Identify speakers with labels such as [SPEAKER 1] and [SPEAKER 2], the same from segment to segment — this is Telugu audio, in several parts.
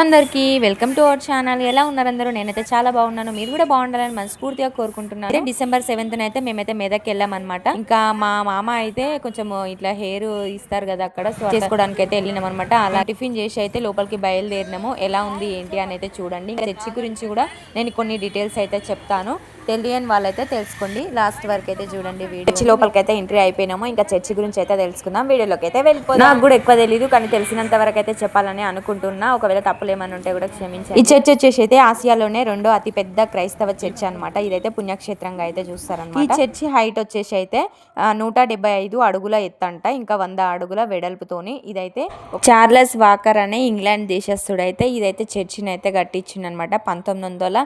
[SPEAKER 1] అందరికీ వెల్కమ్ టు అవర్ ఛానల్. ఎలా ఉన్నారు అందరూ? నేనైతే చాలా బాగున్నాను. మీరు కూడా బాగుండాలని మనస్ఫూర్తిగా కోరుకుంటున్నాను. అయితే డిసెంబర్ సెవెంత్ అయితే మేమైతే మెదక్ అనమాట ఇంకా మా మామ అయితే కొంచెం ఇట్లా హెయిర్ ఇస్తారు కదా అక్కడ. చేసుకోవడానికి అయితే వెళ్ళినాం అనమాట అలా టిఫిన్ చేసి అయితే లోపలికి బయలుదేరినాము. ఎలా ఉంది ఏంటి అని అయితే చూడండి చర్చి గురించి కూడా నేను కొన్ని డీటెయిల్స్ అయితే చెప్తాను. తెలియని వాళ్ళైతే తెలుసుకోండి. లాస్ట్ వరకు అయితే చూడండి వీడియో. చర్చి లోపలికి అయితే ఎంట్రీ అయిపోయినాము. ఇంకా చర్చి గురించి అయితే తెలుసుకుందాం. వీడియోలోకి అయితే వెళ్ళిపోదాం. నాకు కూడా ఎక్కువ తెలియదు కానీ తెలిసినంత వరకు అయితే చెప్పాలని అనుకుంటున్నా. ఒకవేళ తప్పులు ఏమైనా ఉంటే కూడా క్షమించండి. ఈ చర్చ్ వచ్చేసి అయితే ఆసియాలోనే రెండో అతి పెద్ద క్రైస్తవ చర్చ్ అనమాట ఇదైతే పుణ్యక్షేత్రంగా అయితే చూస్తారన్నమాట. ఈ చర్చి హైట్ వచ్చేసి అయితే నూట డెబ్బై ఐదు అడుగుల ఎత్తంట. ఇంకా వంద అడుగుల వెడల్పుతోని ఇదైతే చార్లెస్ వాకర్ అనే ఇంగ్లాండ్ దేశస్థుడు అయితే ఇదైతే చర్చిని అయితే కట్టించిందనమాట పంతొమ్మిది వందల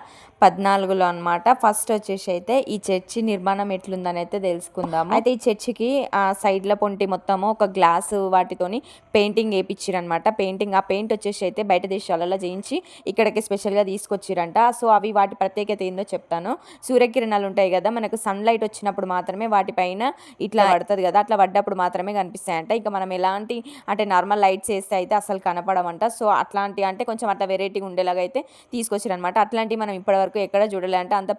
[SPEAKER 1] పద్నాలుగులో అనమాట ఫస్ట్ వచ్చేసి అయితే ఈ చర్చి నిర్మాణం ఎట్లుందని అయితే తెలుసుకుందాం అయితే ఈ చర్చికి ఆ సైడ్ల పొంటి మొత్తము ఒక గ్లాస్ వాటితోని పెయింటింగ్ వేయించారనమాట పెయింటింగ్ ఆ పెయింట్ వచ్చేసి అయితే బయట దేశాలలో చేయించి ఇక్కడికి స్పెషల్గా తీసుకొచ్చిరంట. సో అవి వాటి ప్రత్యేకత ఏందో చెప్తాను. సూర్యకిరణాలు ఉంటాయి కదా మనకు సన్ లైట్ వచ్చినప్పుడు మాత్రమే వాటిపైన ఇట్లా పడుతుంది కదా అట్లా పడ్డప్పుడు మాత్రమే కనిపిస్తాయంట. ఇంకా మనం ఎలాంటి అంటే నార్మల్ లైట్స్ వేస్తే అయితే అసలు కనపడమంట సో అట్లాంటి అంటే కొంచెం అట్లా వెరైటీగా ఉండేలాగా అయితే తీసుకొచ్చిరనమాట అట్లాంటివి మనం ఇప్పటివరకు ఎక్కడ చూడలే అంటే అంత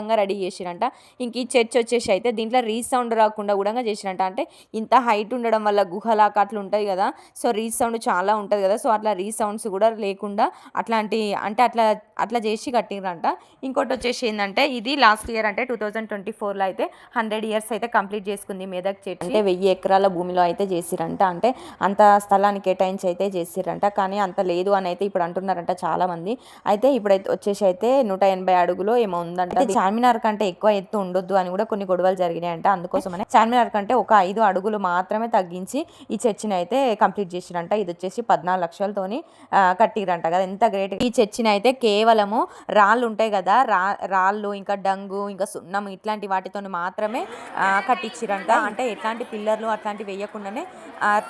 [SPEAKER 1] ప్రత్యేకంగా రెడీ చేసిరంట. ఇంక ఈ చర్చ్ వచ్చేసి అయితే దీంట్లో రీసౌండ్ రాకుండా కూడా చేసిరంట. అంటే ఇంత హైట్ ఉండడం వల్ల గుహలాగా అట్లా ఉంటాయి కదా. సో రీసౌండ్ చాలా ఉంటుంది కదా. సో అట్లా రీసౌండ్స్ కూడా లేకుండా అట్లాంటి అంటే అట్లా అట్లా చేసి కట్టిరంట. ఇంకోటి వచ్చేసి ఏంటంటే ఇది లాస్ట్ ఇయర్ అంటే టూ థౌజండ్ ట్వంటీ ఫోర్లో అయితే హండ్రెడ్ ఇయర్స్ అయితే కంప్లీట్ చేసుకుంది మెదక్ చర్చ్. అంటే వెయ్యి ఎకరాల భూమిలో అయితే చేసిరంట. అంటే అంత స్థలాన్ని కేటాయించి అయితే చేసిరంట. కానీ అంత లేదు అని అయితే ఇప్పుడు అంటున్నారంట చాలా మంది అయితే ఇప్పుడైతే వచ్చేసి అయితే నూట ఎనభై అడుగులో ఏమో ఉందంట. చార్మినార్ కంటే ఎక్కువ ఎత్తు ఉండొద్దు అని కూడా కొన్ని గొడవలు జరిగినాయంట. అందుకోసమనే చార్మినార్ కంటే ఒక ఐదు అడుగులు మాత్రమే తగ్గించి ఈ చర్చిని అయితే కంప్లీట్ చేసిరంట. ఇది వచ్చేసి పద్నాలుగు లక్షలతోని కట్టిరంట కదా. ఎంత గ్రేట్. ఈ చర్చిని అయితే కేవలము రాళ్ళు ఉంటాయి కదా. రా రాళ్ళు ఇంకా డంగు ఇంకా సున్నం ఇట్లాంటి వాటితో మాత్రమే కట్టించిరంట అంటే ఎట్లాంటి పిల్లర్లు అట్లాంటివి వేయకుండానే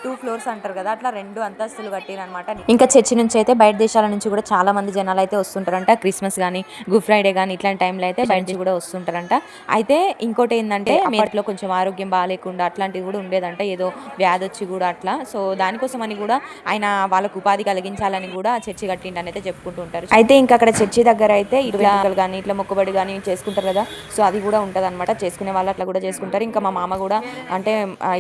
[SPEAKER 1] టూ ఫ్లోర్స్ అంటారు కదా. అట్లా రెండు అంతస్తులు కట్టిరనమాట ఇంకా చర్చి నుంచి అయితే బయట దేశాల నుంచి కూడా చాలా మంది జనాలు అయితే వస్తుంటారంట. క్రిస్మస్ కానీ గుడ్ ఫ్రైడే కానీ ఇట్లాంటి టైంలో అయితే బయట నుంచి కూడా వస్తుంటారంట. అయితే ఇంకోటి ఏంటంటే అప్పట్లో కొంచెం ఆరోగ్యం బాగాలేకుండా అట్లాంటివి కూడా ఉండేదంట. ఏదో వ్యాధి వచ్చి కూడా అట్లా. సో దానికోసం అని కూడా ఆయన వాళ్ళకు ఉపాధి కలిగించాలని కూడా చర్చి కట్టిండని అయితే చెప్పుకుంటూ ఉంటారు. అయితే ఇంకా అక్కడ చర్చి దగ్గర అయితే ఇట్లా కానీ ఇట్లా మొక్కుబడి కానీ చేసుకుంటారు కదా. సో అది కూడా ఉంటుంది అనమాట చేసుకునే వాళ్ళు అట్లా కూడా చేసుకుంటారు. ఇంకా మా మామ కూడా అంటే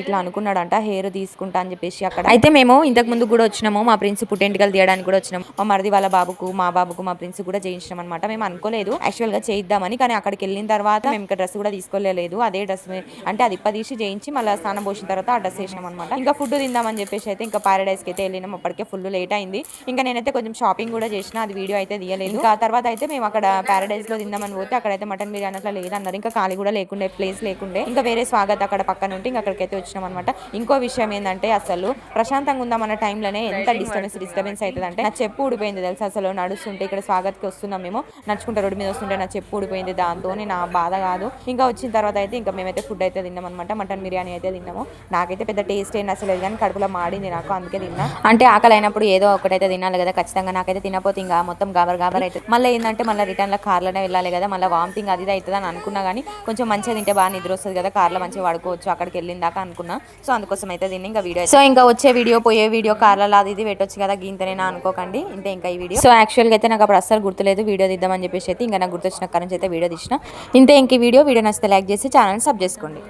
[SPEAKER 1] ఇట్లా అనుకున్నాడంట హెయిర్ తీసుకుంటా అని చెప్పేసి అక్కడ. అయితే మేము ఇంతకు ముందు కూడా వచ్చినాము. మా ప్రిన్స్ పుట్టెంటికలు తీయడానికి కూడా వచ్చినాము. మా మరిది వాళ్ళ బాబుకు మా బాబుకు మా ప్రిన్స్ కూడా చేయించినాం అనమాట మేము అనుకోలేదు. యాక్చువల్గా చేయిద్దామని కానీ అక్కడికి వెళ్ళిన తర్వాత మేము ఇంకా డ్రెస్ కూడా తీసుకోలేదు. అదే డ్రెస్ అంటే అది ఇప్పదీసి చేయించి మళ్ళీ స్నానం పోసిన తర్వాత ఆ డ్రెస్ వేసినాం అనమాట ఇంకా ఫుడ్ తిందామని చెప్పేసి అయితే ఇంకా పారడైస్కి అయితే వెళ్ళినాం. అప్పటికే ఫుల్ లేట్ అయింది. ఇంకా నేనైతే కొంచెం షాపింగ్ కూడా చేసిన. అది వీడియో అయితే తీయలేదు. ఇంకా ఆ తర్వాత అయితే మేము అక్కడ పారడైస్లో తిందామని పోతే అక్కడైతే మటన్ బిర్యానీ అట్లా లేదన్నారు. ఇంకా ఖాళీ కూడా లేకుండే ప్లేస్ లేకుండే. ఇంకా వేరే స్వాగత్ అక్కడ పక్కన ఉంటే ఇంకా అక్కడికైతే వచ్చినాం అనమాట ఇంకో విషయం ఏంటంటే అసలు ప్రశాంతంగా ఉందామన్న టైంలోనే ఎంత డిస్టర్బెన్స్ డిస్టర్బెన్స్ అవుతుంది అంటే నా చెప్పు ఊడిపోయింది తెలుసు? అసలు నడుస్తుంటే ఇక్కడ స్వాగత్కి వస్తున్నాం మేము. నడుచుకుంటా రోడ్డు మీద వస్తుంటే నా చెప్పు ఊడిపోయింది. దాంతో నా బాధ కాదు. ఇంకా వచ్చిన తర్వాత అయితే ఇంకా మేమైతే ఫుడ్ అయితే తిన్నాం అనమాట మటన్ బిర్యానీ అయితే తిన్నాము. నాకైతే పెద్ద టేస్ట్ ఏం అసలు కానీ కడుపులో మాడింది నాకు అందుకే తిన్నా. అంటే ఆకలి అయినప్పుడు ఏదో ఒకటైతే తినాలి కదా ఖచ్చితంగా నాకైతే తినపోతే ఇంకా మొత్తం గాబర్ గాబర్ అయితే మళ్ళీ ఏంటంటే మళ్ళీ రిటర్న్లో కార్లోనే వెళ్ళాలి కదా మళ్ళీ వామిటింగ్ అది అవుతుంది అని అనుకున్నా కానీ కొంచెం మంచిగా తింటే బాగా నిద్ర వస్తుంది కదా కార్లో మంచిగా పడుకోవచ్చు అక్కడికి వెళ్ళిన దాకా అనుకున్నా. సో అందుకోసం అయితే తిని ఇంకా వీడియో సో ఇంకా వచ్చే వీడియో పోయే వీడియో కార్లలో అది ఇది పెట్టొచ్చు కదా గీంతనేనా అనుకోకండి. ఇంతే ఇంకా ఈ వీడియో. సో యాక్చువల్గా అయితే నాకు అప్పుడు అస్సలు గుర్తులేదు వీడియో దిద్దామని చెప్పేసి అయితే ఇంకా నాకు గుర్తొచ్చిన కారణం అయితే వీడియో తీసిన ఇంతే ఇంక వీడియో. వీడియో నచ్చితే లైక్ చేసి ఛానల్ సబ్ చేసుకోండి.